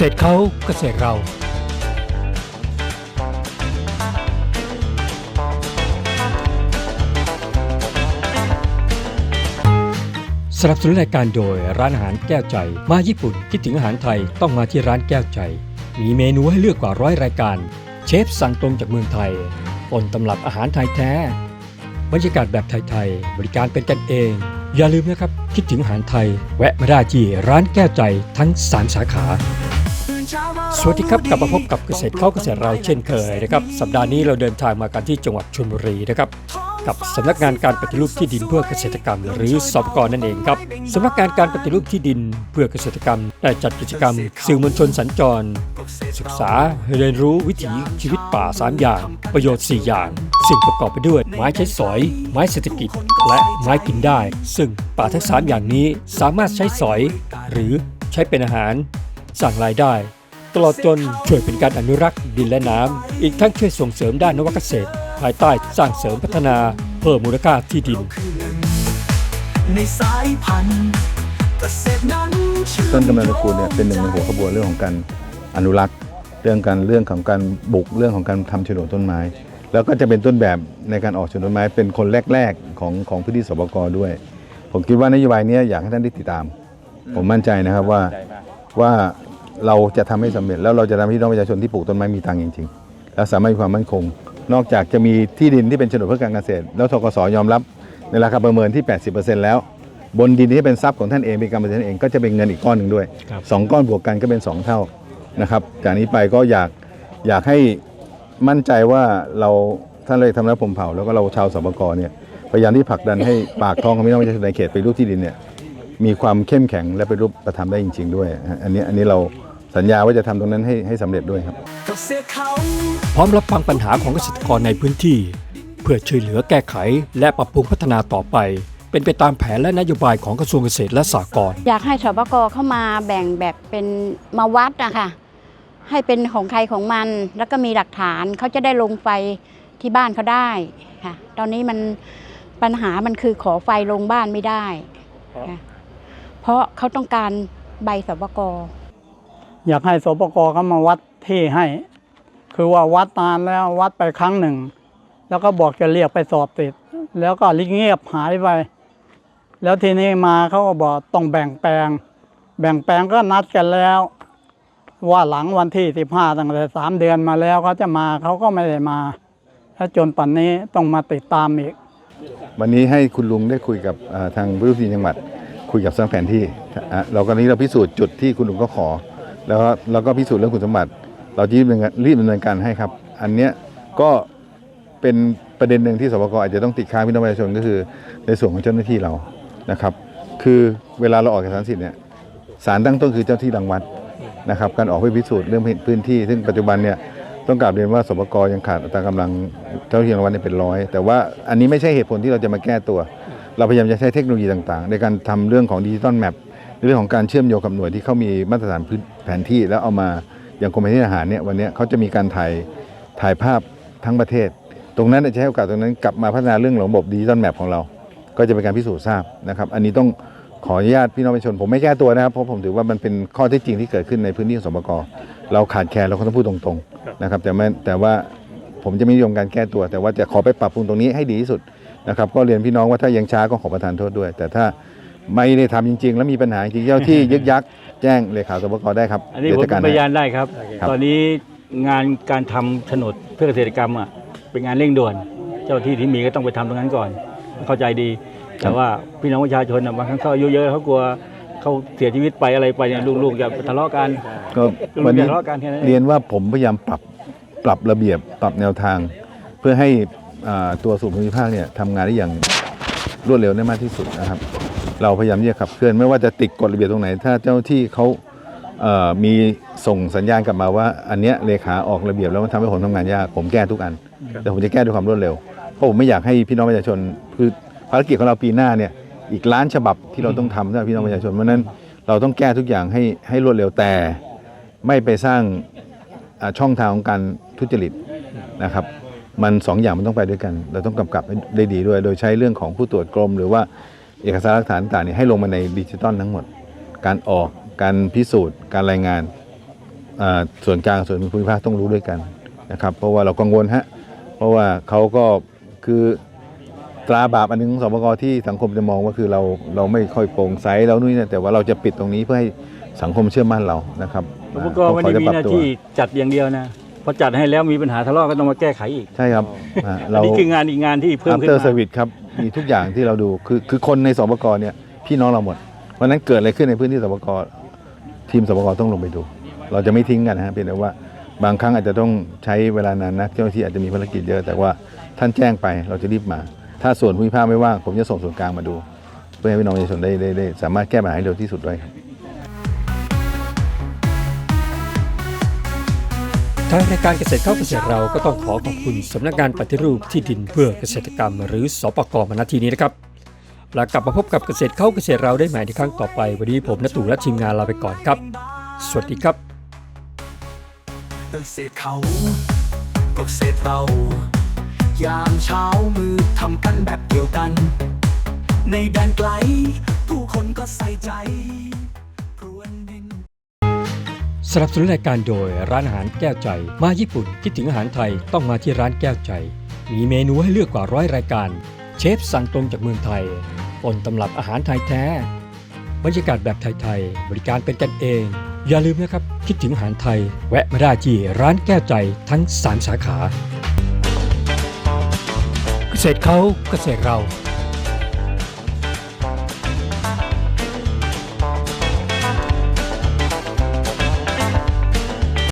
ษตรเขาเกษตรเราสนับสนุนรายการโดยร้านอาหารแก้วใจ มาญี่ปุ่นคิดถึงอาหารไทยต้องมาที่ร้านแก้วใจ มีเมนูให้เลือกกว่าร้อยรายการ เชฟสั่งตรงจากเมืองไทยต้นตำรับอาหารไทยแท้ บรรยากาศแบบไทยๆบริการเป็นกันเอง อย่าลืมนะครับ คิดถึงอาหารไทย แวะมาได้ที่ร้านแก้วใจทั้ง 3 สาขา สวัสดีครับกลับมาพบกับเกษตรเข้าเกษตรเราเช่นเคยนะครับสัปดาห์นี้เราเดินทางมากันที่จังหวัดชลบุรีนะครับกับสำนักงานการปฏิรูปที่ดินเพื่อเกษตรกรรม หรือสปกนั่นเองครับสำนักงานการปฏิรูปที่ดินเพื่อเกษตรกรรมได้จัดกิจกรรม สื่อมวลชนสัญจร ศึกษาเรียนรู้วิถีชีวิตป่า 3 อย่าง ประโยชน์ 4 อย่าง ซึ่งประกอบไปด้วยไม้ใช้สอย ไม้เศรษฐกิจ และไม้กินได้ ซึ่งป่าทั้ง 3 อย่างนี้สามารถใช้สอย หรือใช้เป็นอาหารสร้างรายได้ ตลอดจนช่วยเป็นการอนุรักษ์ดินและน้ำ อีกทั้งช่วยส่งเสริมด้านนวัตเกษตร ภายใต้สร้างเสริมพัฒนาเพิ่มมูลค่าที่ดิน ในสายพันธุ์เกษตรนั้นชื่ต้นกำเนิดตระกูลเนี่ยเป็นหนึ่งในหัวขบวนเรื่องของการอนุรักษ์ เรื่องการเรื่องของการบุกเรื่องของการทำโฉนดต้นไม้ แล้วก็จะเป็นต้นแบบในการออกโฉนดต้นไม้เป็นคนแรกๆของของพื้นที่สปกด้วย ผมคิดว่านโยบายเนี้ยอยากให้ท่านได้ติดตาม ผมมั่นใจนะครับว่าว่า เราจะทำให้สำเร็จแล้วเราจะทำให้พี่น้องประชาชนที่ปลูกต้นไม้มีตังค์จริงๆ และสามารถมีความมั่นคง นอกจากจะมีที่ดินที่เป็นโฉนดเพื่อการเกษตร แล้วทกสยอมรับในราคาประเมินที่ 80%แล้ว บนดินที่เป็นทรัพย์ของท่านเองเป็นกรรมสิทธิ์ท่านเองก็จะเป็นเงินอีกก้อนหนึ่งด้วยครับสองก้อนบวกกันก็เป็นสองเท่านะครับจากนี้ไปก็อยากอยากให้มั่นใจว่าเราท่านเลยทำนักผมเผ่าแล้วก็เราชาวสปกเนี่ยพยายามที่ผลักดันให้ปากท้องของพี่น้องประชาชนในเขตไปรูปที่ดินเนี่ยมีความเข้มแข็งและไปรูปประทำได้จริง ๆ ด้วยฮะอันนี้อันนี้เรา สัญญาว่าจะทำตรงนั้นให้ให้สำเร็จด้วยครับเกษตรเขาพร้อมรับฟังปัญหาของเกษตรกรในพื้นที่ เพื่อช่วยเหลือแก้ไข และปรับปรุงพัฒนาต่อไป เป็นไปตามแผนและนโยบายของกระทรวงเกษตรและสหกรณ์อยากให้สปกเข้ามาแบ่งแบบเป็นมาวัดอะค่ะให้เป็นของใครของมัน แล้วก็มีหลักฐานเขาจะได้ลงไฟที่บ้านเขาได้ค่ะ ตอนนี้มันปัญหามันคือขอไฟลงบ้านไม่ได้ค่ะเพราะเขาต้องการใบสปก อยากให้สปกเขามาวัดที่ให้ คือว่าวัดนานแล้ววัดไปครั้งหนึ่ง แล้วก็บอกจะเรียกไปสอบติด แล้วก็ลิเงียบหายไป แล้วทีนี้มาเขาก็บอกต้องแบ่งแปลง แบ่งแปลงก็นัดกันแล้ว ว่าหลังวันที่สิบห้าตั้งแต่สามเดือนมาแล้วเขาจะมาเขาก็ไม่ได้มาแล้วจนปัจนนี้ต้องมาติดตามอีก วันนี้ให้คุณลุงได้คุยกับทางผู้รู้ที่จังหวัด คุยกับสำนักแผนที่เราก็นี้เราพิสูจน์จุดที่คุณลุงก็ขอ แล้วก็เราก็พิสูจน์เรื่องคุณสมบัติ เราจะรีบดำเนินรีบดำเนินการให้ครับ อันเนี้ยก็เป็นประเด็นหนึ่งที่สบกอาจจะต้องติดค้างพี่น้องประชาชนก็คือ ในส่วนของเจ้าหน้าที่เรานะครับ คือเวลาเราออกเอกสารสิทธิ์เนี่ยสารตั้งต้นคือเจ้าที่รังวัดนะครับ การออกไปพิสูจน์เรื่องพื้นที่ ซึ่งปัจจุบันเนี่ยต้องกราบเรียนว่าสบกยังขาดอัตรากำลังเจ้าหน้าที่รังวัดเนี่ยเป็นร้อย แต่ว่าอันนี้ไม่ใช่เหตุผลที่เราจะมาแก้ตัว เราพยายามจะใช้เทคโนโลยีต่างๆ ในการทำเรื่องของดิจิตอลแมป เรื่องของการเชื่อมโยงกับหน่วยที่เขามีมาตรฐานพื้นแผนที่แล้วเอามาอย่างกรมแผนที่อาหารเนี่ยวันนี้เขาจะมีการถ่ายถ่ายภาพทั้งประเทศ ตรงนั้นจะใช้โอกาสตรงนั้นกลับมาพัฒนาเรื่องระบบดิจิตอลแมปของเรา ก็จะเป็นการพิสูจน์ทราบนะครับ อันนี้ต้องขออนุญาตพี่น้องประชาชนผมไม่แก้ตัวนะครับเพราะผมถือว่ามันเป็นข้อเท็จจริงที่เกิดขึ้นในพื้นที่ของสปกเราขาดแคลนเราก็ต้องพูดตรงๆนะครับ แต่ไม่แต่ว่าผมจะไม่นิยมการแก้ตัว แต่ว่าจะขอไปปรับปรุงตรงนี้ให้ดีที่สุดนะครับ ก็เรียนพี่น้องว่าถ้ายังช้าก็ขอประทานโทษด้วย แต่ถ้า ไม่ได้ทำจริง ๆ แล้วมีปัญหาจริงๆเจ้าที่ยึกยักแจ้งเลขาสปกได้ครับอันนี้เดี๋ผยวมจัดการเป็นพให้ยานได้ครับครับ ตอนนี้งานการทำโฉนดเพื่อเกษตรกรรมอะเป็นงานเร่งด่วน เจ้าที่ที่มีก็ต้องไปทำตรงนั้นก่อน เข้าใจดี แต่ว่าพี่น้องประชาชนน่ะบางครั้งเขาอายุเยอะเขากลัวเขาเสียชีวิตไปอะไรไปเนี่ยลูกๆจะทะเลาะกัน ก็ลูกวันๆจะนี้ทะเลาะกันแค่นั้นเอง เรียนว่าผมพยายามปรับปรับระเบียบปรับแนวทาง เพื่อให้อ่าตัวสูตรภูมิภาคเนี่ยทำงานได้อย่างรวดเร็วได้มากที่สุดนะครับ เราพยายามที่จะขับเคลื่อนไม่ว่าจะติดกฎระเบียบตรงไหน ถ้าเจ้าที่เขามีส่งสัญญาณกลับมาว่า อันเนี้ยเลขาออกระเบียบแล้วมันทำให้ผมทำงานยากผมแก้ทุกอัน แต่ผมจะแก้ด้วยความรวดเร็ว เพราะผมไม่อยากให้พี่น้องประชาชนคือภารกิจของเราปีหน้าเนี่ยอีกล้านฉบับที่เราต้องทำสำหรับพี่น้องประชาชนเพราะนั้นเราต้องแก้ทุกอย่างให้ให้รวดเร็วแต่ไม่ไปสร้างช่องทางของการทุจริตนะครับ มันสองอย่างมันต้องไปด้วยกัน เราต้องกำกับได้ดีด้วย โดยใช้เรื่องของผู้ตรวจกรม หรือว่า เอกสารหลักฐานต่างๆเนี่ยให้ลงมาในดิจิตอลทั้งหมด การออกการพิสูจน์ การรายงานอ่าส่วนกลางส่วนภูมิภาคต้องรู้ด้วยกันนะครับเพราะว่าเรากังวลฮะเพราะว่าเขาก็คือตราบาปอันหนึงของสปกที่สังคมจะมองว่าคือเราเราไม่ค่อยโปร่งใสเรานู่นนี่แต่ว่าเราจะปิดตรงนี้เพื่อให้สังคมเชื่อมั่นเรานะครับสปกไม่ได้มีหน้าที่จัดอย่างเดียวนะพอจัดให้แล้วมีปัญหาทะเลาะก็ต้องมาแก้ไขอีก ใช่ครับอ่าอันเรานี้คืองานอีกงานที่เพิ่มขึ้น after มา service ครับ มีทุกอย่างที่เราดูคือคือคนในสปกเนี่ยพี่น้องเราหมดเพราะนั้นเกิดอะไรขึ้นในพื้นที่สปกทีมสปกต้องลงไปดู เราจะไม่ทิ้งกันนะฮะเพียงแต่ว่าบางครั้งอาจจะต้องใช้เวลานานนะเจ้าหน้าที่อาจจะมีภารกิจเยอะ แต่ว่าท่านแจ้งไปเราจะรีบมา ถ้าส่วนภูมิภาคไม่ว่างผมจะส่งส่วนกลางมาดู เพื่อให้พี่น้องประชาชนได้ได้ได้สามารถแก้ปัญหาให้เร็วที่สุดด้วยครับ ทางรายการเกษตรเข้าเกษตรเราก็ต้องขอขอบคุณสำนักงานปฏิรูปที่ดินเพื่อเกษตรกรรม หรือสปกมาณที่นี้นะครับแล้วกลับมาพบกับเกษตรเข้าเกษตรเราได้ใหม่ในครั้งต่อไป วันนี้ผมนตู่และทีมงานลาไปก่อนครับ สวัสดีครับเกษตรเขาเกษตรเรา ยามเช้ามือทำกันแบบเดียวกัน ในแดนไกล ผู้คนก็ใส่ใจ สนับสนุนรายการโดยร้านอาหารแก้วใจ มาญี่ปุ่นคิดถึงอาหารไทยต้องมาที่ร้านแก้วใจ มีเมนูให้เลือกกว่าร้อยรายการ เชฟสั่งตรงจากเมืองไทยต้นตำรับอาหารไทยแท้ บรรยากาศแบบไทยๆบริการเป็นกันเอง อย่าลืมนะครับ คิดถึงอาหารไทย แวะมาได้ที่ร้านแก้วใจทั้ง 3 สาขา เกษตรเขาเกษตรเรา